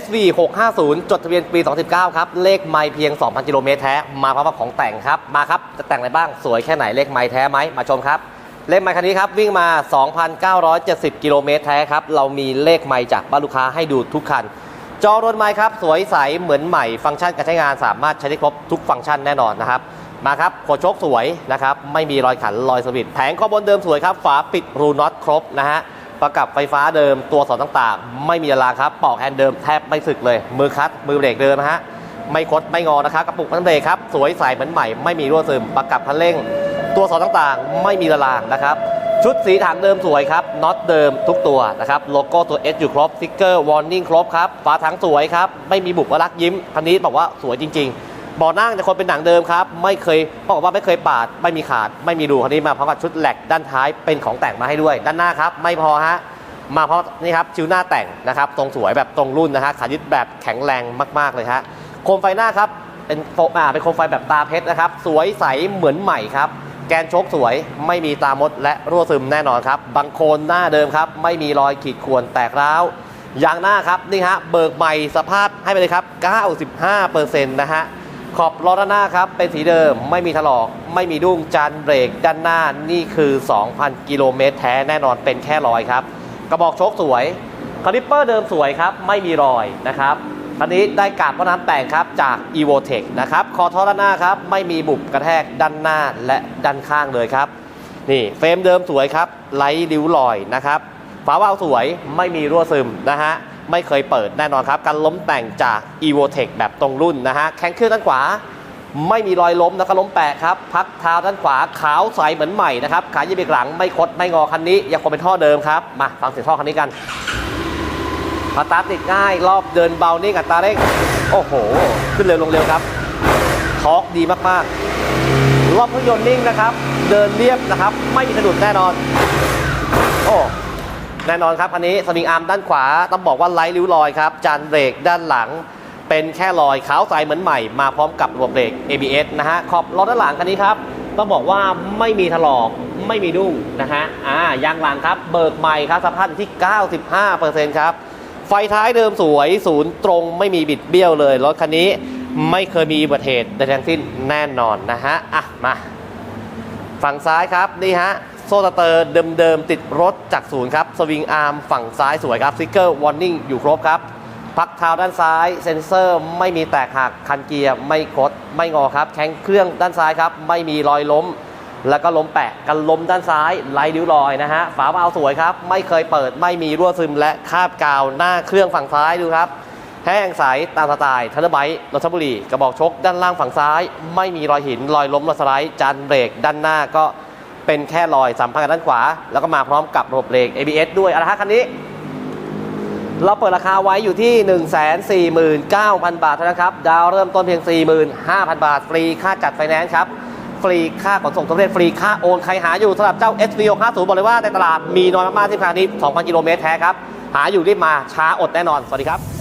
SV 650 จดทะเบียนปี 2019 ครับ เลขไม่เพียง 2,000 กิโลเมตรแท้ มาพร้อมกับของแต่งครับ มาครับ จะแต่งอะไรบ้าง สวยแค่ไหน เลขไม่แท้ไหม มาชมครับ เลขไมค์คันนี้ครับ วิ่งมา 2,970 กิโลเมตรแท้ครับ เรามีเลขไมค์จากบ้านลูกค้าให้ดูทุกคัน จอรถไมค์ครับ สวยใส เหมือนใหม่ ฟังก์ชันการใช้งานสามารถใช้ได้ครบทุกฟังก์ชันแน่นอนนะครับ มาครับโคโชกสวยนะครับ ไม่มีรอยขัน รอยสวิตแผงข้อบนเดิมสวยครับ ฝาปิดรูน็อตครบนะฮะ ประกับไฟฟ้าเดิมตัวสอนต่างๆ ไม่มีลางครับปอกแฮนด์เดิมแทบไม่สึกเลย มือคัดมือเบรกเดิมนะฮะไม่คดไม่งอนะครับกระปุกพันเบรกครับสวยใสเหมือนใหม่ไม่มีรั่วซึมประกับคันเร่ง ตัวสอนต่างๆ ไม่มีละลางนะครับชุดสีถังเดิมสวยครับน็อตเดิมทุกตัวนะครับโลโก้ตัว S อยู่ครบสติ๊กเกอร์วอร์นิ่งครบครับฝาถังสวยครับไม่มีบุบรักยิ้มคันนี้บอกว่าสวยจริง ๆ บาะนั่งจะคนเป็นหนังเดิมครับ ไม่เคยบอกว่าไม่เคยปาด ไม่มีขาด ไม่มีรูคันนี้มาพร้อมกับชุดแหลกด้านท้ายเป็นของแต่งมาให้ด้วย ด้านหน้าครับ ไม่พอฮะมาเพราะนี่ครับชิวหน้าแต่งนะครับทรงสวยแบบตรงรุ่นนะฮะขายึดแบบแข็งแรงมาก ๆเลยฮะโคมไฟหน้าครับเป็นโฟอ่าเป็นโคมไฟแบบตาเพชรนะครับ สวยใสเหมือนใหม่ครับ แกนโชคสวยไม่มีตามดและรั่วซึมแน่นอนครับบังโคลนหน้าเดิมครับ ไม่มีรอยขีดข่วนแตกร้าวยางหน้าครับนี่ฮะเบิกใหม่สภาพให้ไปเลยครับ 95%นะฮะ ขอบล้อด้านหน้าครับ เป็นสีเดิมไม่มีถลอกไม่มีดุ้งจานเบรกด้านหน้านี่คือ 2,000 กิโลเมตรแท้แน่นอนเป็นแค่รอยครับ กระบอกโชคสวยคาลิปเปอร์เดิมสวยครับ ไม่มีรอยนะครับคันนี้ได้กาบพราะน้ำแต่งครับจาก e v o t e c h นะครับคอท่อด้านหน้าครับ ไม่มีบุบกระแทกด้านหน้าและด้านข้างเลยครับ นี่เฟรมเดิมสวยครับไร้ริ้วรอยนะครับฝาวาล์วสวยไม่มีรั่วซึมนะฮะ ไม่เคยเปิดแน่นอนครับ การล้มแต่งจาก e v o t e c h แบบตรงรุ่นนะฮะแข้งเครื่องด้านขวา ไม่มีรอยล้มแล้วก็ล้มแปะครับ พักเท้าด้านขวาขาวใสเหมือนใหม่นะครับขายีบเบรกหลังไม่คดไม่งอคันนี้ ยังคงเป็นท่อเดิมครับ มาฟังเสียงท่อคันนี้กันสตาติดง่ายรอบเดินเบานิ่งอัตราเร่งโอ้โห ขึ้นเร็วลงเร็วครับทอร์กดีมากๆรอบเครื่องยนต์นิ่งนะครับ เดินเรียบนะครับ ไม่มีสะดุดแน่นอน โอ้ แน่นอนครับอันนี้สวิงอาร์มด้านขวาต้องบอกว่าไร้ริ้วรอยครับ จานเบรกด้านหลัง เป็นแค่รอยขาวใสเหมือนใหม่ มาพร้อมกับระบบเบรก ABS นะฮะขอบล้อด้านหลังคันนี้ครับต้องบอกว่าไม่มีถลอกไม่มีดุ้งนะฮะอ่ายางหลังครับ เบิกใหม่ครับสภาพที่ 95%ครับไฟท้ายเดิมสวยศูนย์ตรงไม่มีบิดเบี้ยวเลยรถคันนี้ไม่เคยมีอุบัติเหตุใดทั้งสิ้นแน่นอนนะฮะอะมา ฝั่งซ้ายครับนี่ฮะ โซ่สเตอร์เดิมๆติดรถจากศูนย์ครับ สวิงอาร์มฝั่งซ้ายสวยครับสติ๊กเกอร์วอร์นิ่งอยู่ครบครับ พักเท้าด้านซ้าย เซ็นเซอร์ไม่มีแตกหัก คันเกียร์ไม่คดไม่งอครับ แข้งเครื่องด้านซ้ายครับ ไม่มีรอยล้ม แล้วก็ล้มแปะกันล้มด้านซ้ายไร้ริ้วรอยนะฮะ ฝาเบาสวยครับ ไม่เคยเปิด ไม่มีรั่วซึมและคาบกาวหน้าเครื่องฝั่งซ้ายดูครับ แห้งใสตามสไตล์ทันเดอร์ไบต์นนทบุรี กระบอกชกด้านล่างฝั่งซ้าย ไม่มีรอยหินรอยล้มรอยสไลด์จานเบรกด้านหน้าก็ เป็นแค่รอยสัมพันธ์กับด้านขวา แล้วก็มาพร้อมกับระบบเบรก ABS ด้วยอะฮะคันนี้ เราเปิดราคาไว้อยู่ที่ 149,000 บาทเท่านั้นครับ ดาวเริ่มต้นเพียง 45,000 บาท ฟรีค่าจัดไฟแนนซ์ครับ ฟรีค่าขนส่งทั่วประเทศฟรีค่าโอนใครหาอยู่สำหรับเจ้า SV 650บอกเลยว่าในตลาดมีน้อยมากๆที่ราคานี้ 2,000 กิโลเมตรแท้ครับ หาอยู่รีบมาช้าอดแน่นอน สวัสดีครับ